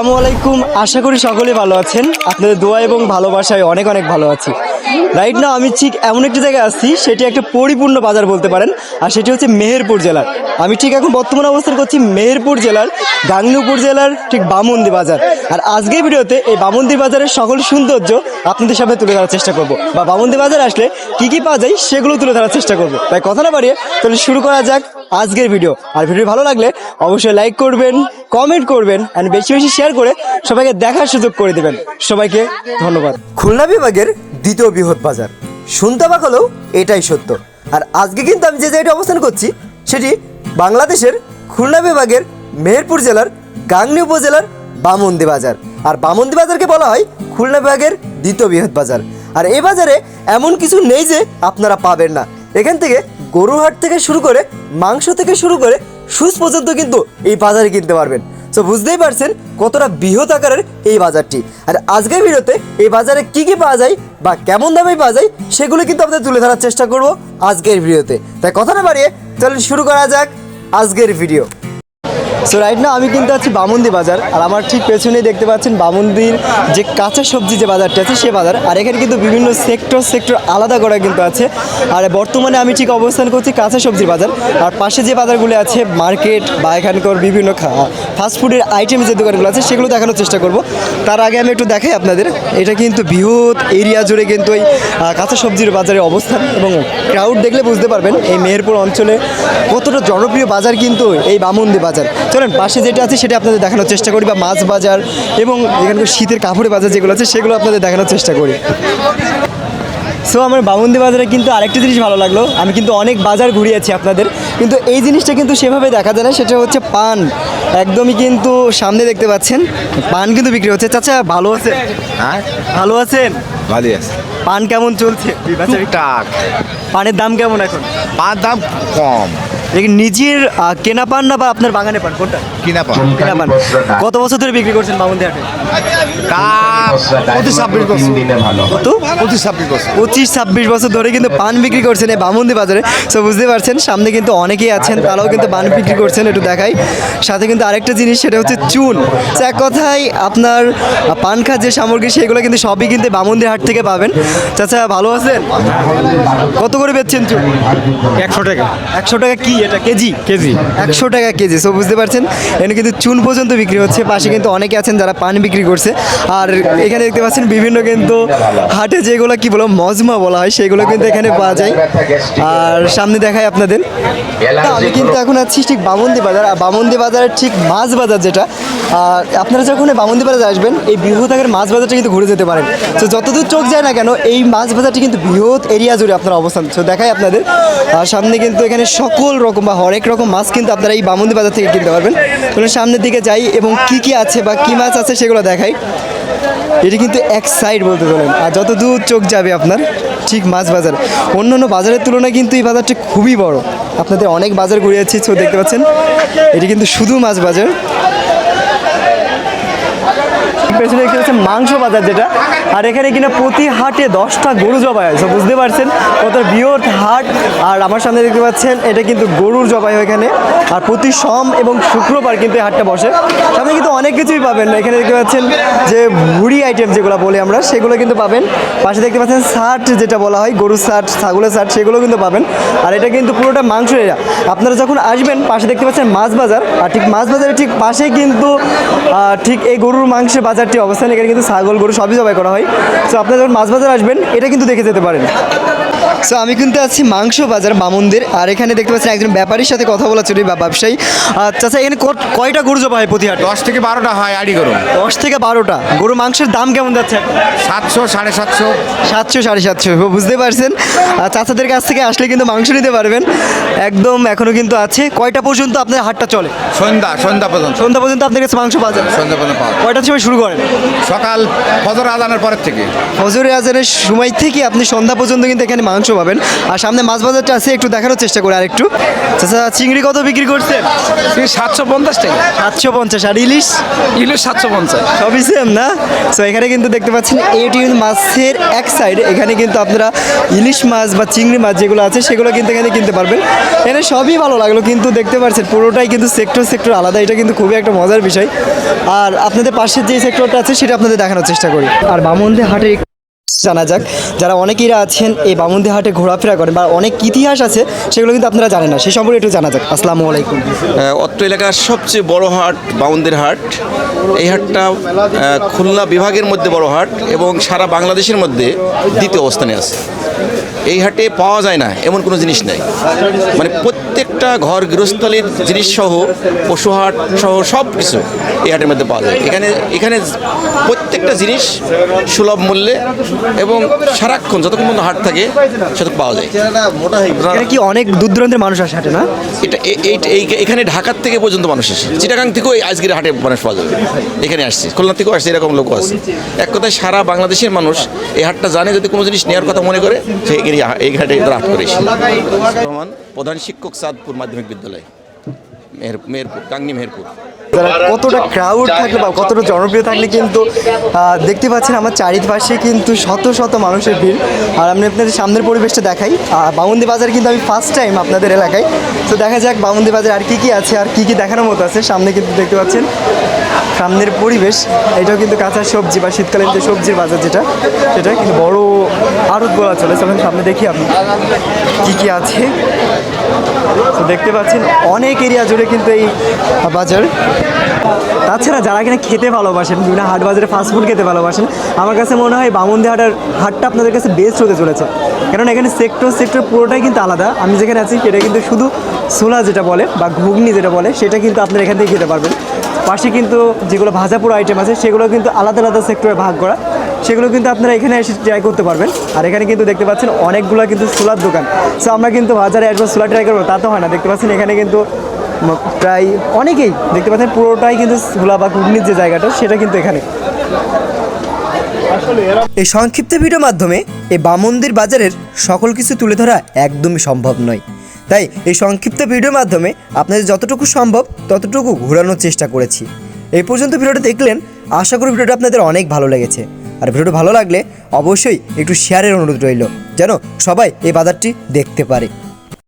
আসসালামু আলাইকুম। আশা করি সকলে ভালো আছেন। আপনাদের দোয়া এবং ভালোবাসায় অনেক অনেক ভালো আছি। রাইট না আমি ঠিক এমন একটি জায়গায় আছি, সেটি একটা পরিপূর্ণ বাজার বলতে পারেন, আর সেটি হচ্ছে মেহেরপুর জেলার। আমি ঠিক এখন বর্তমানে অবস্থান করছি মেহেরপুর জেলার গাংনুপুর জেলার ঠিক বামুন্দি বাজার। আর আজকের ভিডিওতে এই বামুন্দি বাজারের সকল সৌন্দর্য আপনাদের সামনে তুলে ধরার চেষ্টা করব। বা বামুন্দি বাজার আসলে কি কি পাওয়া যায় সেগুলো তুলে ধরার চেষ্টা করব। তাই কথা না বাড়িয়ে তাহলে শুরু করা যাক। আজকের ভিডিও। আর ভিডিও ভালো লাগলে অবশ্যই লাইক করবেন কমেন্ট করবেন অ্যান্ড বেশি বেশি শেয়ার করে সবাইকে দেখার সুযোগ করে দেবেন। সবাইকে ধন্যবাদ। খুলনা বিভাগের দ্বিতীয় বৃহৎ বাজার। শুনতে অবাক হলেও এটাই সত্য। আর আজকে কিন্তু আমি যে জায়গাটা অবস্থান করছি, সেটি বাংলাদেশের খুলনা বিভাগের মেহেরপুর জেলার গাংনী উপজেলার বামন্দি বাজার। আর বামন্দি বাজারকে বলা হয় খুলনা বিভাগের দ্বিতীয় বৃহৎ বাজার। আর এই বাজারে এমন কিছু নেই যে আপনারা পাবেন না। এখান থেকে গরুর হাট থেকে শুরু করে মাংস থেকে শুরু করে সুস পর্যন্ত কিন্তু এই বাজারে কিনতে পারবেন। তো বুঝতেই পারছেন কতটা বৃহৎ আকারের এই বাজারটি। আর আজকের ভিডিওতে এই বাজারে কি কি পাওয়া যায় বা কেমন দামে পাওয়া যায় সেগুলো কিন্তু আপনাদের তুলে ধরার চেষ্টা করব আজকের ভিডিওতে। তাই কথা না বাড়িয়ে চলুন শুরু করা যাক আজকের ভিডিও। সো রাইট না আমি কিন্তু আছি বামুন্দি বাজার আর আমার ঠিক পেছনেই দেখতে পাচ্ছেন বামুন্দির যে কাঁচা সবজি যে বাজারটা আছে সে বাজার আর এখানে কিন্তু বিভিন্ন সেক্টর সেক্টর আলাদা করা কিন্তু আছে। আর বর্তমানে আমি ঠিক অবস্থান করছি কাঁচা সবজির বাজার আর পাশে যে বাজারগুলো আছে মার্কেট বা এখানকার বিভিন্ন ফাস্টফুডের আইটেম যে দোকানগুলো আছে সেগুলো দেখানোর চেষ্টা করব। তার আগে আমি একটু দেখাই আপনাদের এটা কিন্তু বৃহৎ এরিয়া জুড়ে কিন্তু আহ, কাঁচা সবজির বাজারের অবস্থান এবং ক্রাউড দেখলে বুঝতে পারবেন এই মেহেরপুর অঞ্চলে কতটা জনপ্রিয় বাজার কিন্তু এই বামুন্দি বাজার। চলেন পাশে যেটা আছে সেটা আপনাদের দেখানোর চেষ্টা করি বা মাছ বাজার এবং এখানকার শীতের কাপড়ের বাজার যেগুলো আছে সেগুলো আপনাদের দেখানোর চেষ্টা করি। সো আমার বামুন্দি বাজারে কিন্তু আরেকটা জিনিস ভালো লাগল। আমি কিন্তু অনেক বাজার ঘুরিয়েছি আপনাদের। কিন্তু এই জিনিসটা কিন্তু সেভাবে দেখা যায় না সেটা হচ্ছে পান। একদমই কিন্তু সামনে দেখতে পাচ্ছেন পান কিন্তু বিক্রি হচ্ছে। চাচা ভালো আছে হ্যাঁ? ভালো আছেন? ভালোই আছে। পান কেমন চলছে? টাক পানের দাম কেমন এখন? পাঁচ দাম কম। নিজের কেনা পান না বা আপনার বাগানে পান? কোনটা? কিনা পান। কেনা পান। কত বছর ধরে বিক্রি করছেন বামুন্দি হাটে পঁচিশ ছাব্বিশ বছর। কত? পঁচিশ ছাব্বিশ বছর। পঁচিশ ছাব্বিশ বছর ধরে কিন্তু পান বিক্রি করছেন এই বামুন্দি বাজারে। সো বুঝতে পারছেন সামনে কিন্তু অনেকেই আছেন তারাও কিন্তু পান বিক্রি করছেন একটু দেখাই। সাথে কিন্তু আরেকটা জিনিস সেটা হচ্ছে চুন। তো এক কথায় আপনার পান খাওয়ার যে সামগ্রী সেগুলো কিন্তু সবই কিন্তু বামুন্দির হাট থেকে পাবেন। চাচা ভালো আছেন? কত করে বেচছেন চুন? একশো টাকা। একশো টাকা কি? এটা কেজি? কেজি। একশো টাকা কেজি সো বুঝতে পারছেন? এখানে কিন্তু চুন পর্যন্ত বিক্রি হচ্ছে পাশে কিন্তু অনেকে আছেন যারা পান বিক্রি করছে। আর এখানে দেখতে পাচ্ছেন বিভিন্ন কিন্তু হাটে যেগুলো কি বলো মজমা বলা হয় সেগুলো কিন্তু এখানে পাওয়া যায়। আর সামনে দেখায় আপনাদের। আমি কিন্তু এখন আছি ঠিক বামন্দি বাজার আর বামন্দি বাজারের ঠিক মাছ বাজার যেটা আর আপনারা যখন বামন্দি বাজারে আসবেন এই বৃহৎ আকারের মাছ বাজারটা কিন্তু ঘুরে যেতে পারেন। তো যতদূর চোখ যায় না কেন এই মাছ বাজারটি কিন্তু বৃহৎ এরিয়া জুড়ে আপনার অবস্থান তো দেখাই আপনাদের। আর সামনে কিন্তু এখানে সকল রকম বা হরেক রকম মাছ কিন্তু আপনারা এই বামন্দি বাজার থেকে কিনতে পারবেন। তো সামনের দিকে যাই এবং কি কি আছে বা কি মাছ আছে সেগুলো দেখাই। এটি কিন্তু এক সাইড বলতে পারেন আর যত দূর চোখ যাবে আপনার, ঠিক মাছ বাজার। অন্য অন্য বাজারের তুলনায় কিন্তু এই বাজারটি খুবই বড়। আপনাদের অনেক বাজার ঘুরিয়েছি, তো দেখতে পাচ্ছেন। এটি কিন্তু শুধু মাছ বাজার। পেছনে দেখতে পাচ্ছেন মাংস বাজার যেটা। আর এখানে কিনা প্রতি হাটে দশটা গরু জবাই হয় বুঝতে পারছেন কত বৃহৎ হাট। আর আমার সামনে দেখতে পাচ্ছেন, এটা কিন্তু গরুর জবাই হয় এখানে। আর প্রতি সোম এবং শুক্রবার কিন্তু এই হাটটা বসে। সামনে কিন্তু অনেক কিছুই পাবেন। এখানে দেখতে পাচ্ছেন যে ভুড়ি আইটেম যেগুলো বলি আমরা, সেগুলো কিন্তু পাবেন। পাশে দেখতে পাচ্ছেন শার্ট যেটা বলা হয়, গরুর শার্ট ছাগলের শার্ট সেগুলো কিন্তু পাবেন। আর এটা কিন্তু পুরোটা মাংস এরিয়া। আপনারা যখন আসবেন, পাশে দেখতে পাচ্ছেন মাছ বাজার। আর ঠিক মাছ বাজারের ঠিক পাশেই কিন্তু ঠিক এই গরুর মাংসের বাজারটি অবস্থান এখানে কিন্তু ছাগল গরু সবই জবাই করা হয়। সো আপনারা যখন মাছ বাজার আসবেন এটা কিন্তু দেখে যেতে পারেন। সো আমি কিন্তু আছি মাংস বাজার বামুনদের আর এখানে দেখতে পাচ্ছেন একজন ব্যাপারীর সাথে কথা বলা চলি বা ব্যবসায়ী। আচ্ছা এখানে কয়টা গরু জবা হয় প্রতি হাটে দশ থেকে বারোটা হয় আড়ি গরু। দশ থেকে বারোটা। গরু মাংসের দাম কেমন যাচ্ছে? সাতশো সাড়ে সাতশো। সাতশো সাড়ে সাতশো। বুঝতে পারছেন? আর চাচাদের কাছ থেকে আসলে কিন্তু মাংস নিতে পারবেন। একদম এখনও কিন্তু আছে। কয়টা পর্যন্ত আপনার হাটটা চলে? সন্ধ্যা সন্ধ্যা পর্যন্ত। সন্ধ্যা পর্যন্ত আপনার কাছে মাংস পাওয়া যাবে সন্ধ্যা পর্যন্ত পাওয়া যায়। কয়টার সময় শুরু করেন? সকাল ফজর আজানের পরের থেকে। ফজরের আজানের সময় থেকে আপনি সন্ধ্যা পর্যন্ত কিন্তু এখানে মাংস পাবেন। আর সামনে মাছ বাজারটা আছে একটু দেখানোর চেষ্টা করে আরেকটু। চাচা চিংড়ি কত বিক্রি করছেন? সাতশো পঞ্চাশ টাকা। সাতশো পঞ্চাশ। আর ইলিশ? ইলিশ সাতশো পঞ্চাশ। সবই সেম না? সো এখানে কিন্তু দেখতে পাচ্ছেন এটি মাছের এক সাইড এখানে কিন্তু আপনারা ইলিশ মাছ বা চিংড়ি মাছ যেগুলো আছে সেগুলো কিন্তু এখানে কিনতে পারবেন। এখানে সবই ভালো লাগল, কিন্তু দেখতে পাচ্ছেন পুরোটাই কিন্তু সেক্টর সেক্টর আলাদা। এটা কিন্তু খুবই একটা মজার বিষয়। আর আপনাদের পাশের যে সেক্টরটা আছে, সেটা আপনাদের দেখানোর চেষ্টা করি। আর বামনদের হাটে জানা যাক, যারা অনেকেইরা আছেন, এই বামুন্দি হাটে ঘোরাফেরা করেন বা অনেক ইতিহাস আছে, সেগুলো কিন্তু আপনারা জানেন না। সেই সম্পর্কে একটু জানা যাক। আসসালামু আলাইকুম। অত্র এলাকার সবচেয়ে বড় হাট বাউন্দের হাট। এই হাটটা খুলনা বিভাগের মধ্যে বড় হাট এবং সারা বাংলাদেশের মধ্যে দ্বিতীয় অবস্থানে আছে। এই হাটে পাওয়া যায় না এমন কোনো জিনিস নাই। মানে প্রত্যেকটা ঘর গৃহস্থলীর জিনিস সহ পশু হাট সহ সব কিছু এই হাটের মধ্যে পাওয়া যায়। এখানে এখানে প্রত্যেকটা জিনিস সুলভ মূল্যে এবং সারাক্ষণ যতক্ষণ পর্যন্ত হাট থাকে সেটা পাওয়া যায়। কি অনেক দূর দূরান্তের মানুষ আসে হাটে না? এটা এখানে ঢাকার থেকে পর্যন্ত মানুষ আসে। চিটাগাং থেকেও এই আজকের হাটে মানুষ পাওয়া যাবে। এখানে আসছে খুলনা থেকেও আসছে এরকম লোক আছে। এক কথায় সারা বাংলাদেশের মানুষ এই হাটটা জানে যদি কোনো জিনিস নেওয়ার কথা মনে করে সে এখানে এই হাটে তারা হাট করে এসে। রহমান প্রধান শিক্ষক সাদপুর মাধ্যমিক বিদ্যালয় মেহের মেহেরপুর গাংনি মেহেরপুর। কতটা ক্রাউড থাকলে বা কতটা জনপ্রিয় থাকলে কিন্তু দেখতে পাচ্ছেন আমার চারিপাশে কিন্তু শত শত মানুষের ভিড়। আর আমি আপনাদের সামনের পরিবেশটা দেখাই। বামুন্দি বাজার কিন্তু আমি ফার্স্ট টাইম আপনাদের এলাকায়। তো দেখা যাক বামুন্দি বাজার আর কি কি আছে আর কি কি দেখানোর মতো আছে। সামনে কিন্তু দেখতে পাচ্ছেন সামনের পরিবেশ, এটাও কিন্তু কাঁচা সবজি বা শীতকালীন যে সবজির বাজার যেটা, সেটা কিন্তু বড় আড়ত বলা চলে। চলেন সামনে দেখি আপনি কি কি আছে। তো দেখতে পাচ্ছেন, অনেক এরিয়া জুড়ে কিন্তু এই বাজার। তাছাড়া যারা কিনা খেতে ভালোবাসেন, বিভিন্ন হাট বাজারে ফাস্টফুড খেতে ভালোবাসেন, আমার কাছে মনে হয় বামুন্দি হাটার হাটটা আপনাদের কাছে বেস্ট হতে চলেছে। কারণ এখানে সেক্টর সেক্টর পুরোটাই কিন্তু আলাদা। আমি যেখানে আছি, সেটা কিন্তু শুধু সোলা যেটা বলে বা ঘুগনি যেটা বলে, সেটা কিন্তু আপনারা এখান থেকে খেতে পারবেন। পাশে কিন্তু যেগুলো ভাজা পোড়া আইটেম আছে সেগুলো কিন্তু আলাদা আলাদা সেক্টরে ভাগ করা। সেগুলো কিন্তু আপনারা এখানে এসে ট্রাই করতে পারবেন। আর এখানে কিন্তু দেখতে পাচ্ছেন অনেকগুলো কিন্তু সোলার দোকান। সো আমরা কিন্তু বাজারে একবার সোলার ট্রাই করব তা তো হয় না। দেখতে পাচ্ছেন এখানে কিন্তু প্রায় অনেকেই দেখতে পাচ্ছেন পুরোটাই কিন্তু সোলা বা ঘুগনির যে জায়গাটা সেটা কিন্তু এখানে। এই সংক্ষিপ্ত ভিডিওর মাধ্যমে এই বামন্দির বাজারের সকল কিছু তুলে ধরা একদমই সম্ভব নয়। তাই এই সংক্ষিপ্ত ভিডিওর মাধ্যমে আপনাদের যতটুকু সম্ভব ততটুকু ঘোরানোর চেষ্টা করেছি। এই পর্যন্ত ভিডিওটা দেখলেন, আশা করি ভিডিওটা আপনাদের অনেক ভালো লেগেছে। আর ভিডিওটা ভালো লাগলে অবশ্যই একটু শেয়ারের অনুরোধ রইল, যেন সবাই এই বাজারটি দেখতে পারে।